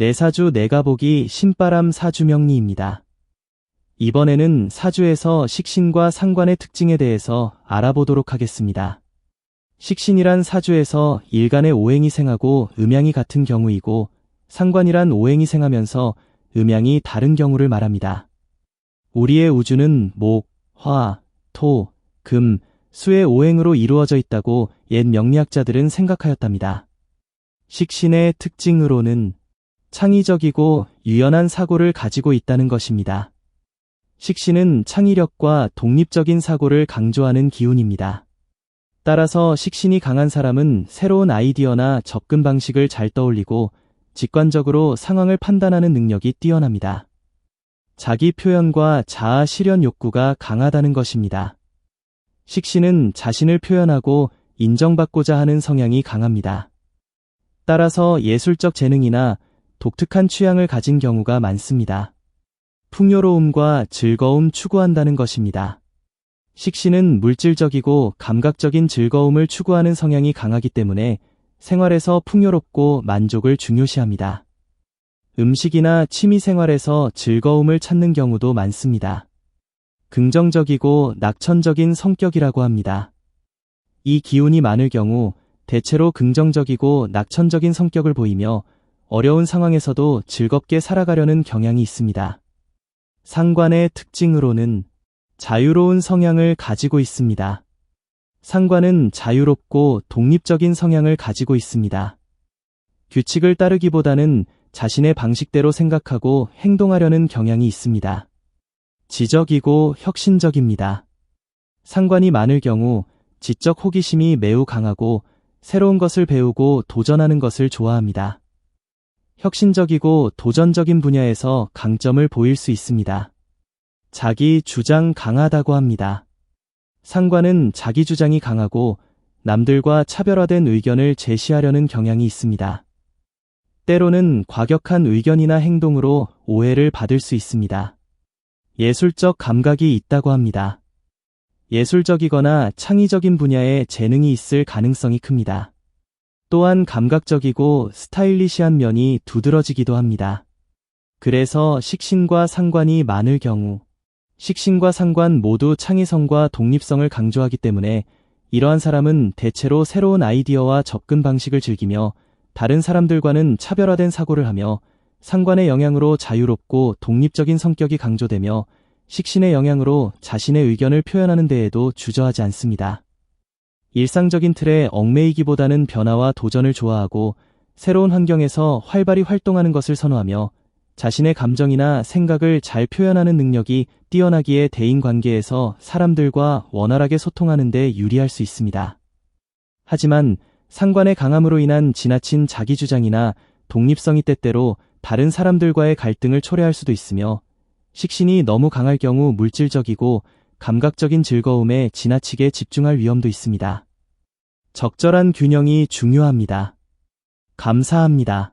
내 사주 내가 보기 신바람 사주명리입니다. 이번에는 사주에서 식신과 상관의 특징에 대해서 알아보도록 하겠습니다. 식신이란 사주에서 일간의 오행이 생하고 음양이 같은 경우이고 상관이란 오행이 생하면서 음양이 다른 경우를 말합니다. 우리의 우주는 목, 화, 토, 금, 수의 오행으로 이루어져 있다고 옛 명리학자들은 생각하였답니다. 식신의 특징으로는 창의적이고 유연한 사고를 가지고 있다는 것입니다. 식신은 창의력과 독립적인 사고를 강조하는 기운입니다. 따라서 식신이 강한 사람은 새로운 아이디어나 접근 방식을 잘 떠올리고 직관적으로 상황을 판단하는 능력이 뛰어납니다. 자기 표현과 자아 실현 욕구가 강하다는 것입니다. 식신은 자신을 표현하고 인정받고자 하는 성향이 강합니다. 따라서 예술적 재능이나 독특한 취향을 가진 경우가 많습니다. 풍요로움과 즐거움 추구한다는 것입니다. 식신은 물질적이고 감각적인 즐거움을 추구하는 성향이 강하기 때문에 생활에서 풍요롭고 만족을 중요시합니다. 음식이나 취미 생활에서 즐거움을 찾는 경우도 많습니다. 긍정적이고 낙천적인 성격이라고 합니다. 이 기운이 많을 경우 대체로 긍정적이고 낙천적인 성격을 보이며 어려운 상황에서도 즐겁게 살아가려는 경향이 있습니다. 상관의 특징으로는 자유로운 성향을 가지고 있습니다. 상관은 자유롭고 독립적인 성향을 가지고 있습니다. 규칙을 따르기보다는 자신의 방식대로 생각하고 행동하려는 경향이 있습니다. 지적이고 혁신적입니다. 상관이 많을 경우 지적 호기심이 매우 강하고 새로운 것을 배우고 도전하는 것을 좋아합니다. 혁신적이고 도전적인 분야에서 강점을 보일 수 있습니다. 자기 주장 강하다고 합니다. 상관은 자기 주장이 강하고 남들과 차별화된 의견을 제시하려는 경향이 있습니다. 때로는 과격한 의견이나 행동으로 오해를 받을 수 있습니다. 예술적 감각이 있다고 합니다. 예술적이거나 창의적인 분야에 재능이 있을 가능성이 큽니다. 또한 감각적이고 스타일리시한 면이 두드러지기도 합니다. 그래서 식신과 상관이 많을 경우 식신과 상관 모두 창의성과 독립성을 강조하기 때문에 이러한 사람은 대체로 새로운 아이디어와 접근 방식을 즐기며 다른 사람들과는 차별화된 사고를 하며 상관의 영향으로 자유롭고 독립적인 성격이 강조되며 식신의 영향으로 자신의 의견을 표현하는 데에도 주저하지 않습니다. 일상적인 틀에 얽매이기보다는 변화와 도전을 좋아하고 새로운 환경에서 활발히 활동하는 것을 선호하며 자신의 감정이나 생각을 잘 표현하는 능력이 뛰어나기에 대인 관계에서 사람들과 원활하게 소통하는 데 유리할 수 있습니다. 하지만 상관의 강함으로 인한 지나친 자기주장이나 독립성이 때때로 다른 사람들과의 갈등을 초래할 수도 있으며 식신이 너무 강할 경우 물질적이고 감각적인 즐거움에 지나치게 집중할 위험도 있습니다. 적절한 균형이 중요합니다. 감사합니다.